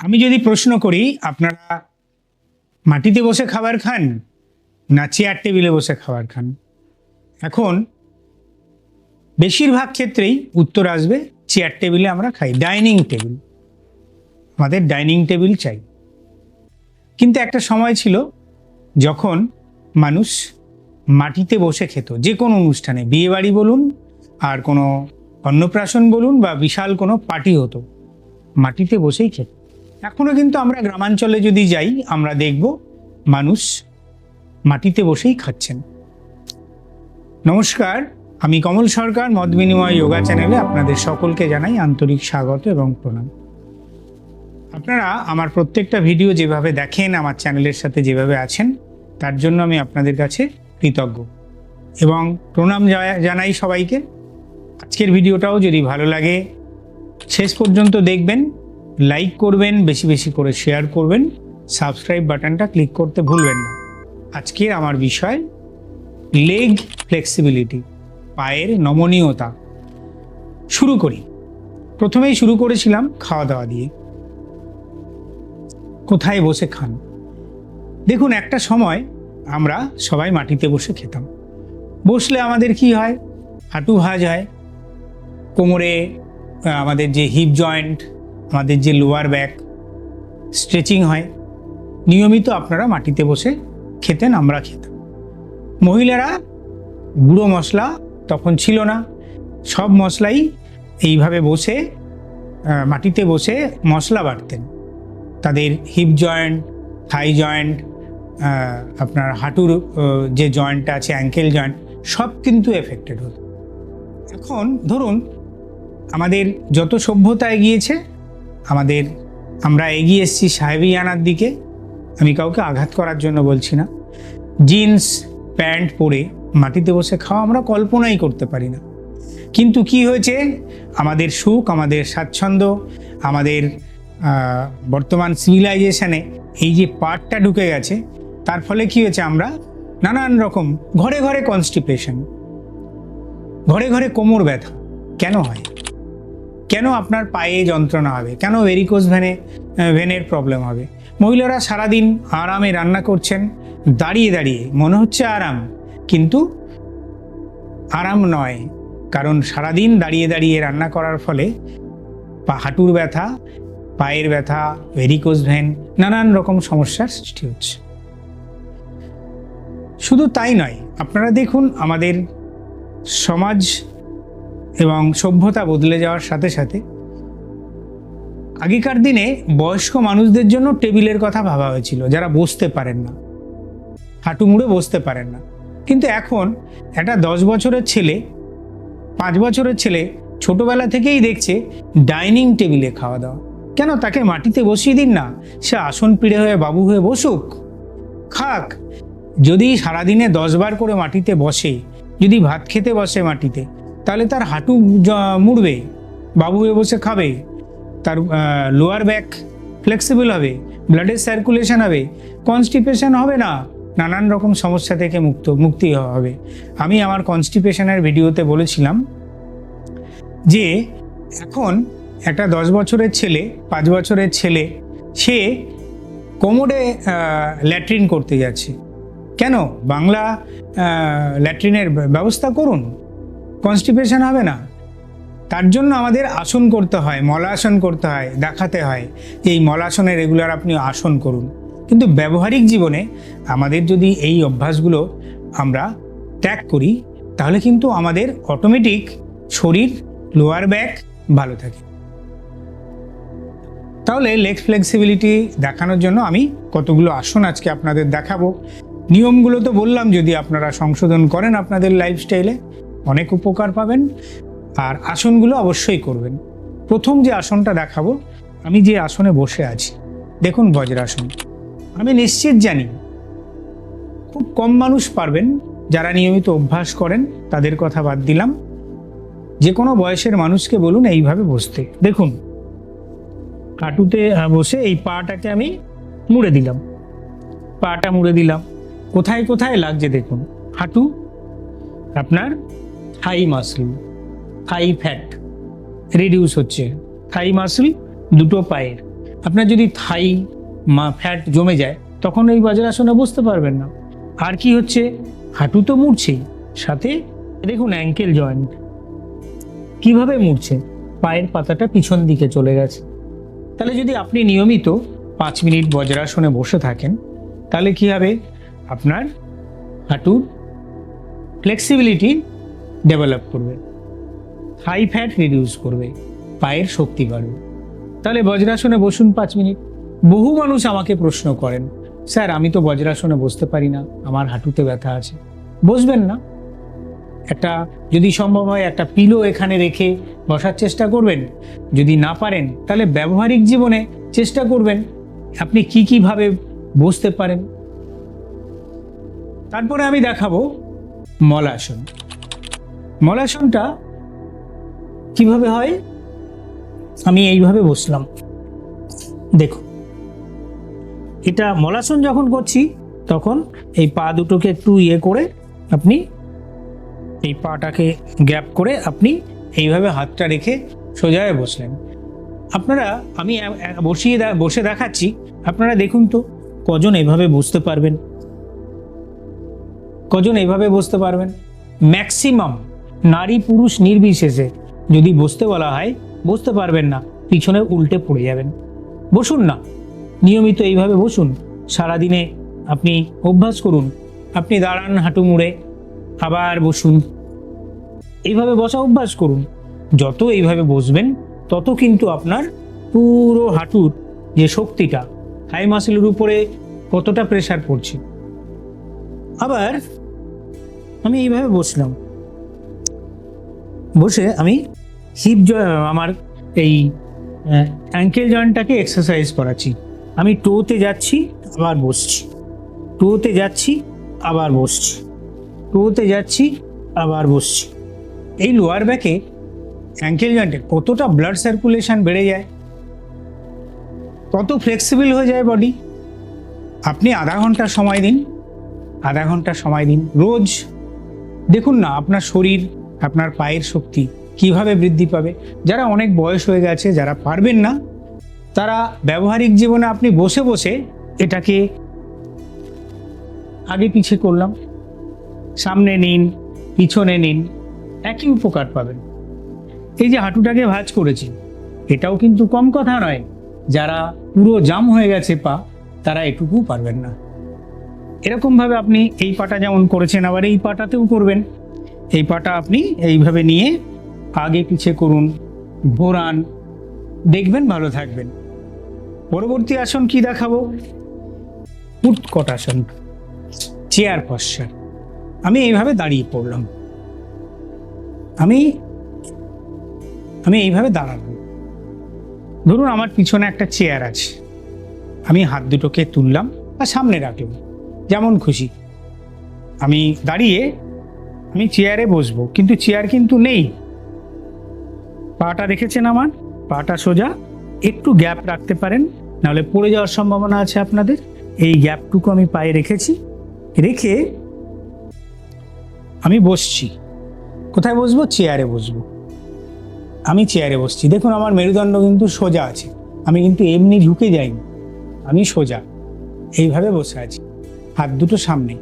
আমি যদি প্রশ্ন করি, আপনারা মাটিতে বসে খাবার খান না চেয়ার টেবিলে বসে খাবার খান? এখন বেশিরভাগ ক্ষেত্রেই উত্তর আসবে চেয়ার টেবিলে আমরা খাই ডাইনিং টেবিল আমাদের ডাইনিং টেবিল চাই। কিন্তু একটা সময় ছিল যখন মানুষ মাটিতে বসে খেত, যে কোনো অনুষ্ঠানে, বিয়েবাড়ি বলুন, আর কোনো অন্নপ্রাশন বলুন বা বিশাল কোনো পার্টি হতো, মাটিতে বসেই খেত। এখনও কিন্তু আমরা গ্রামাঞ্চলে যদি যাই, আমরা দেখব মানুষ মাটিতে বসেই খাচ্ছেন। নমস্কার, আমি কমল সরকার, মত বিনিময় যোগা চ্যানেলে আপনাদের সকলকে জানাই আন্তরিক স্বাগত এবং প্রণাম। আপনারা আমার প্রত্যেকটা ভিডিও যেভাবে দেখেন, আমার চ্যানেলের সাথে যেভাবে আছেন, তার জন্য আমি আপনাদের কাছে কৃতজ্ঞ। এবং প্রণাম জানাই সবাইকে। আজকের ভিডিওটাও যদি ভালো লাগে, শেষ পর্যন্ত দেখবেন। লাইক করবেন, বেশি বেশি করে শেয়ার করবেন সাবস্ক্রাইব বাটনটা ক্লিক করতে ভুলবেন না। আজকের আমার বিষয় লেগ ফ্লেক্সিবিলিটি পায়ের নমনীয়তা। শুরু করি। প্রথমেই শুরু করেছিলাম খাওয়া দাওয়া দিয়ে। কোথায় বসে খান? দেখুন, একটা সময় আমরা সবাই মাটিতে বসে খেতাম। বসলে আমাদের কি হয়? হাঁটু ভাঁজ হয়। কোমরে আমাদের যে হিপ জয়েন্ট আমাদের যে লোয়ার ব্যাক স্ট্রেচিং হয়, নিয়মিত আপনারা মাটিতে বসে খেতেন, আমরা খেতাম। মহিলারা গুঁড়ো মশলা তখন ছিল না, সব মশলাই এইভাবে বসে মাটিতে বসে মশলা বাটতেন। তাদের হিপ জয়েন্ট থাই জয়েন্ট আপনার হাঁটুর যে জয়েন্টটা আছে অ্যাঙ্কেল জয়েন্ট সব কিন্তু এফেক্টেড হতো। এখন ধরুন, আমাদের যত সভ্যতা এগিয়েছে আমাদের, আমরা এগিয়ে এসেছি সাহেবিয়ানার দিকে। আমি কাউকে আঘাত করার জন্য বলছি না। জিন্স, প্যান্ট পরে মাটিতে বসে খাওয়া আমরা কল্পনাই করতে পারি না। কিন্তু কি হয়েছে? আমাদের সুখ, আমাদের স্বাচ্ছন্দ্য, আমাদের বর্তমান সিভিলাইজেশনে এই যে পার্টটা ঢুকে গেছে, তার ফলে কি হয়েছে আমরা? নানান রকম, ঘরে ঘরে কনস্টিপেশন ঘরে ঘরে কোমর ব্যথা। কেন হয়? কেন আপনার পায়ে যন্ত্রণা হবে? কেন ভেরিকোজ ভেনে ভেনের প্রবলেম হবে? মহিলারা সারাদিন আরামে রান্না করছেন, দাঁড়িয়ে দাঁড়িয়ে, মনে হচ্ছে আরাম। কিন্তু আরাম নয়, কারণ সারাদিন দাঁড়িয়ে দাঁড়িয়ে রান্না করার ফলে পা, হাঁটুর ব্যথা, পায়ের ব্যথা ভেরিকোজ ভেন নানান রকম সমস্যার সৃষ্টি হচ্ছে। শুধু তাই নয়, আপনারা দেখুন আমাদের সমাজ এবং সভ্যতা বদলে যাওয়ার সাথে সাথে আগেকার দিনে বয়স্ক মানুষদের জন্য টেবিলের কথা ভাবা হয়েছিল, যারা বসতে পারেন না। হাঁটু মুড়ে বসতে পারেন না। কিন্তু এখন একটা দশ বছরের ছেলে, পাঁচ বছরের ছেলে ছোটবেলা থেকেই দেখছে ডাইনিং টেবিলে খাওয়া দাওয়া। কেন তাকে মাটিতে বসিয়ে দিন না? সে আসন পিড়ে হয়ে বাবু হয়ে বসুক। খাক, যদি সারাদিনে দশবার করে মাটিতে বসে, যদি ভাত খেতে বসে মাটিতে তাহলে তার হাঁটু মুড়বে, বাবু হয়ে বসে খাবে, তার লোয়ার ব্যাক ফ্লেক্সিবল হবে ব্লাডের সার্কুলেশন হবে কনস্টিপেশন হবে না, নানান রকম সমস্যা থেকে মুক্ত, মুক্তি হবে। আমি আমার কনস্টিপেশনের ভিডিওতে বলেছিলাম যে এখন একটা দশ বছরের ছেলে, পাঁচ বছরের ছেলে, সে কোমরে ল্যাট্রিন করতে যাচ্ছে। কেন? বাংলা ল্যাট্রিনের ব্যবস্থা করুন। কনস্টিপেশন হবে না। তার জন্য আমাদের আসন করতে হয়, মলাসন করতে হয়, দেখাতে হয়। যে এই মলাসনে রেগুলার আপনি আসন করুন। কিন্তু ব্যবহারিক জীবনে আমাদের যদি এই অভ্যাসগুলো আমরা ত্যাগ করি, তাহলে কিন্তু আমাদের অটোমেটিক শরীর লোয়ার ব্যাক ভালো থাকে। তাহলে লেগ ফ্লেক্সিবিলিটি দেখানোর জন্য আমি কতগুলো আসন আজকে আপনাদের দেখাবো। নিয়মগুলো তো বললাম, যদি আপনারা সংশোধন করেন আপনাদের লাইফস্টাইলে অনেক উপকার পাবেন আর আসনগুলো অবশ্যই করবেন। প্রথম যে আসনটা দেখাবো, আমি যে আসনে বসে আছি, দেখুন বজ্রাসন। আমি নিশ্চিত জানি, খুব কম মানুষ পারবেন, যারা নিয়মিত অভ্যাস করেন, তাদের কথা বাদ দিলাম। যে কোনো বয়সের মানুষকে বলুন এইভাবে বসতে। দেখুন হাঁটুতে বসে এই পাটাকে আমি মুড়ে দিলাম। পাটা মুড়ে দিলাম। কোথায় কোথায় লাগছে দেখুন। হাঁটু, আপনার thigh muscle thigh fat reduce হচ্ছে। থাই মাসল দুটো পায়ের। আপনার যদি থাই ফ্যাট জমে যায়, তখন এই বজ্রাসনে বসতে পারবেন না। আর কি হচ্ছে? হাঁটু তো মুড়ছেই। সাথে দেখুন অ্যাঙ্কেল জয়েন্ট কীভাবে মুড়ছে? পায়ের পাতাটা পিছন দিকে চলে গেছে। তাহলে যদি আপনি নিয়মিত পাঁচ মিনিট বজ্রাসনে বসে থাকেন, তাহলে কি হবে? আপনার হাঁটুর ফ্লেক্সিবিলিটি ডেভেলপ করবে। হাই ফ্যাট রিডিউস করবে, পায়ের শক্তি বাড়বে। তাহলে বজ্রাসনে বসুন পাঁচ মিনিট। বহু মানুষ আমাকে প্রশ্ন করেন, স্যার, আমি তো বজ্রাসনে বসতে পারি না, আমার হাঁটুতে ব্যথা আছে। বসবেন না। একটা, যদি সম্ভব হয় একটা পিলো এখানে রেখে বসার চেষ্টা করবেন। যদি না পারেন, তাহলে ব্যবহারিক জীবনে চেষ্টা করবেন, আপনি কি কীভাবে বসতে পারেন। তারপরে আমি দেখাবো মলাসন। মলাসনটা কীভাবে হয়? আমি এইভাবে বসলাম। দেখুন এটা মলাসন যখন করছি, তখন এই পা দুটোকে একটু ইয়ে করে আপনি এই পাটাকে গ্যাপ করে আপনি এইভাবে হাতটা রেখে সোজায় বসলেন। আপনারা, আমি বসিয়ে বসে দেখাচ্ছি, আপনারা দেখুন তো, কজন এভাবে বসতে পারবেন? কজন এভাবে বসতে পারবেন? ম্যাক্সিমাম নারী পুরুষ নির্বিশেষে। যদি বসতে বলা হয়, বসতে পারবেন না, পিছনে উল্টে পড়ে যাবেন। বসুন না। নিয়মিত এইভাবে বসুন। সারাদিনে আপনি অভ্যাস করুন। আপনি দাঁড়ান হাঁটু মুড়ে, আবার বসুন। এইভাবে বসা অভ্যাস করুন। যত এইভাবে বসবেন, তত কিন্তু আপনার পুরো হাঁটুর যে শক্তিটা হাই মাসেলের উপরে কতটা প্রেশার পড়ছে। আবার আমি এইভাবে বসলাম। বসে আমি হিপ আমার এই অ্যাঙ্কেল জয়েন্টটাকে এক্সারসাইজ করাচ্ছি। আমি টোতে যাচ্ছি, আবার বসছি। টোতে যাচ্ছি, আবার বসছি। টোতে যাচ্ছি, আবার বসছি। এই লোয়ার ব্যাকে অ্যাঙ্কেল জয়েন্টে কতটা ব্লাড সার্কুলেশন বেড়ে যায়? কত ফ্লেক্সিবল হয়ে যায় বডি আপনি আধা ঘণ্টা সময় দিন, আধা ঘণ্টা সময় দিন। রোজ দেখুন না, আপনার শরীর আপনার পায়ের শক্তি কীভাবে বৃদ্ধি পাবে? যারা অনেক বয়স হয়ে গেছে, যারা পারবেন না, তারা ব্যবহারিক জীবনে আপনি বসে বসে এটাকে আগে পিছে করলাম। সামনে নিন, পিছনে নিন, একই উপকার পাবেন। এই যে হাঁটুটাকে ভাঁজ করেছি, এটাও কিন্তু কম কথা নয়। যারা পুরো জাম হয়ে গেছে পা, তারা এটুকু পারবেন না। এরকমভাবে আপনি এই পাটা যেমন করেছেন, আবার এই পাটাতেও করবেন। এই পাটা আপনি এইভাবে নিয়ে আগে পিছে করুন ঘোরান দেখবেন, ভালো থাকবেন। পরবর্তী আসন কি দেখাবো? উৎকট আসন, চেয়ার পশ্চার আমি এইভাবে দাঁড়িয়ে পড়লাম। আমি আমি এইভাবে দাঁড়ালাম ধরুন, আমার পিছনে একটা চেয়ার আছে। আমি হাত দুটোকে তুললাম আর সামনে রাখলাম। যেমন খুশি। আমি দাঁড়িয়ে আমি চেয়ারে বসবো, কিন্তু চেয়ার কিন্তু নেই। পাটা রেখেছেন আমার? পাটা সোজা। একটু গ্যাপ রাখতে পারেন, নাহলে পড়ে যাওয়ার সম্ভাবনা আছে আপনাদের। এই গ্যাপটুকু আমি পায়ে রেখেছি। রেখে আমি বসছি। কোথায় বসবো? চেয়ারে বসবো। আমি চেয়ারে বসছি। দেখুন, আমার মেরুদণ্ড কিন্তু সোজা আছে। আমি কিন্তু এমনি ঝুঁকে যাইনি। আমি সোজা। এইভাবে বসে আছি। হাত দুটো সামনে।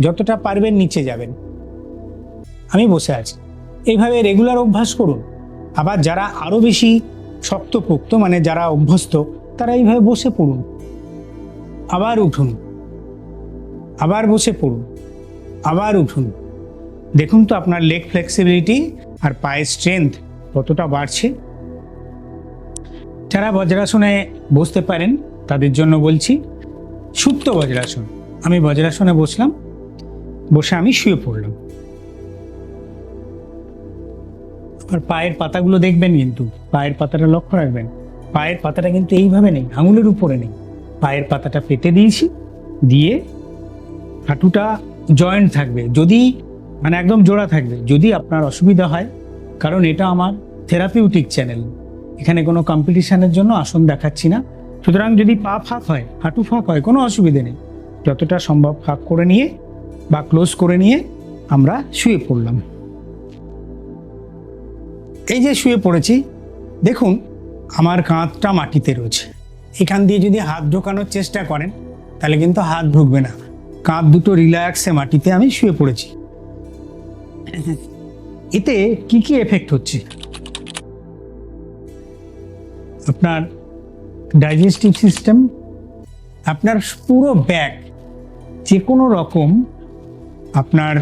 যতটা পারবেন নিচে যাবেন। আমি বসে আছি। এইভাবে রেগুলার অভ্যাস করুন। আবার যারা আরও বেশি শক্তপোক্ত মানে যারা অভ্যস্ত, তারা এইভাবে বসে পড়ুন। আবার উঠুন। আবার বসে পড়ুন। আবার উঠুন। দেখুন তো আপনার লেগ ফ্লেক্সিবিলিটি আর পায়ের স্ট্রেংথ কতটা বাড়ছে। যারা বজ্রাসনে বসতে পারেন, তাদের জন্য বলছি, সুপ্ত বজ্রাসন। আমি বজ্রাসনে বসলাম, বসে আমি শুয়ে পড়লাম। আর পায়ের পাতাগুলো দেখবেন কিন্তু, পায়ের পাতাটা লক্ষ্য রাখবেন। পায়ের পাতাটা কিন্তু এইভাবে নেই, আঙুলের উপরে নেই। পায়ের পাতাটা পেতে দিয়েছি, দিয়ে হাঁটুটা জয়েন্ট থাকবে, যদি মানে একদম জোড়া থাকবে। যদি আপনার অসুবিধা হয়, কারণ এটা আমার থেরাপিউটিক চ্যানেল, এখানে কোনো কম্পিটিশানের জন্য আসন দেখাচ্ছি না। সুতরাং যদি পা ফাঁক হয়, হাঁটু ফাঁক হয়, কোনো অসুবিধে নেই। যতটা সম্ভব ফাঁক করে নিয়ে বা ক্লোজ করে নিয়ে আমরা শুয়ে পড়লাম। এই যে শুয়ে পড়েছি, দেখুন, আমার কাঁধটা মাটিতে রয়েছে। এখান দিয়ে যদি হাত ঢোকানোর চেষ্টা করেন, তাহলে কিন্তু হাত ঢুকবে না। কাঁধ দুটো রিল্যাক্সে মাটিতে আমি শুয়ে পড়েছি। এতে কি কি এফেক্ট হচ্ছে? আপনার ডাইজেস্টিভ সিস্টেম আপনার পুরো ব্যাগ যে কোনো রকম আপনার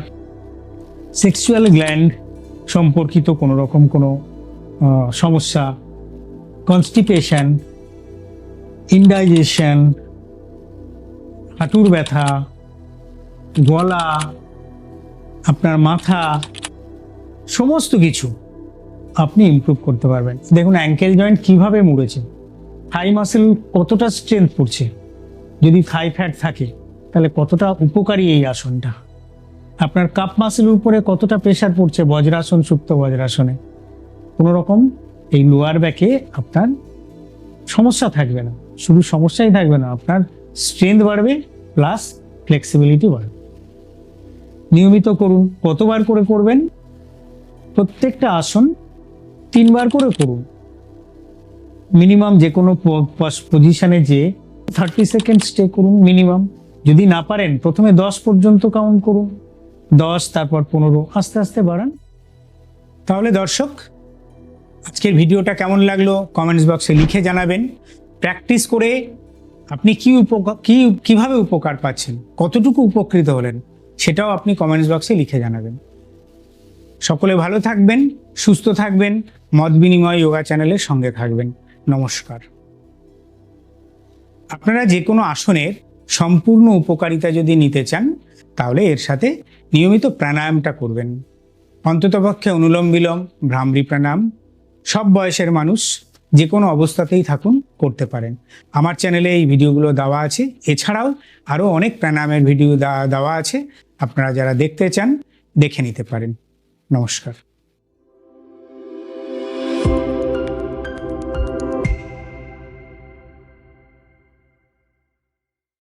সেক্সুয়াল গ্ল্যান্ড সম্পর্কিত কোনো রকম কোনো সমস্যা কনস্টিপেশন ইনডাইজেশন হাঁটুর ব্যথা, গলা, আপনার মাথা, সমস্ত কিছু আপনি ইমপ্রুভ করতে পারবেন। দেখুন অ্যাঙ্কেল জয়েন্ট কীভাবে মুড়েছে থাই মাসেল কতটা স্ট্রেংথ পড়ছে যদি থাই ফ্যাট থাকে, তাহলে কতটা উপকারী এই আসনটা? আপনার কাপ মাসেলের উপরে কতটা প্রেশার পড়ছে বজ্রাসন, সুপ্ত বজ্রাসনে? কোনো রকম এই লোয়ার ব্যাকে আপনার সমস্যা থাকবে না। শুধু সমস্যাই থাকবে না, আপনার স্ট্রেংথ বাড়বে প্লাস ফ্লেক্সিবিলিটি বাড়বে। নিয়মিত করুন, কতবার করে করবেন? প্রত্যেকটা আসন তিনবার করে করুন। মিনিমাম যে কোনো পজিশনে যে থার্টি সেকেন্ড স্টে করুন মিনিমাম যদি না পারেন, প্রথমে দশ পর্যন্ত কাউন্ট করুন। দশ, তারপর পনেরো, আস্তে আস্তে বাড়ান। তাহলে দর্শক, আজকের ভিডিওটা কেমন লাগল কমেন্টস বক্সে লিখে জানাবেন। প্র্যাকটিস করে আপনি কি উপকার, কি, কীভাবে উপকার পাচ্ছেন, কতটুকু উপকৃত হলেন, সেটাও আপনি কমেন্টস বক্সে লিখে জানাবেন। সকলে ভালো থাকবেন, সুস্থ থাকবেন, মত বিনিময় যোগা চ্যানেলের সঙ্গে থাকবেন। নমস্কার। আপনারা যে কোনো আসনের সম্পূর্ণ উপকারিতা যদি নিতে চান, তাহলে এর সাথে নিয়মিত প্রাণায়ামটা করবেন। অন্ততপক্ষে অনুলোম বিলোম ভ্রামরি প্রাণায়াম সব বয়সের মানুষ যে কোনো অবস্থাতেই থাকুন, করতে পারেন। আমার চ্যানেলে এই ভিডিওগুলো দেওয়া আছে। এছাড়াও আরও অনেক প্রাণায়ামের ভিডিও দেওয়া আছে। আপনারা যারা দেখতে চান, দেখে নিতে পারেন। নমস্কার।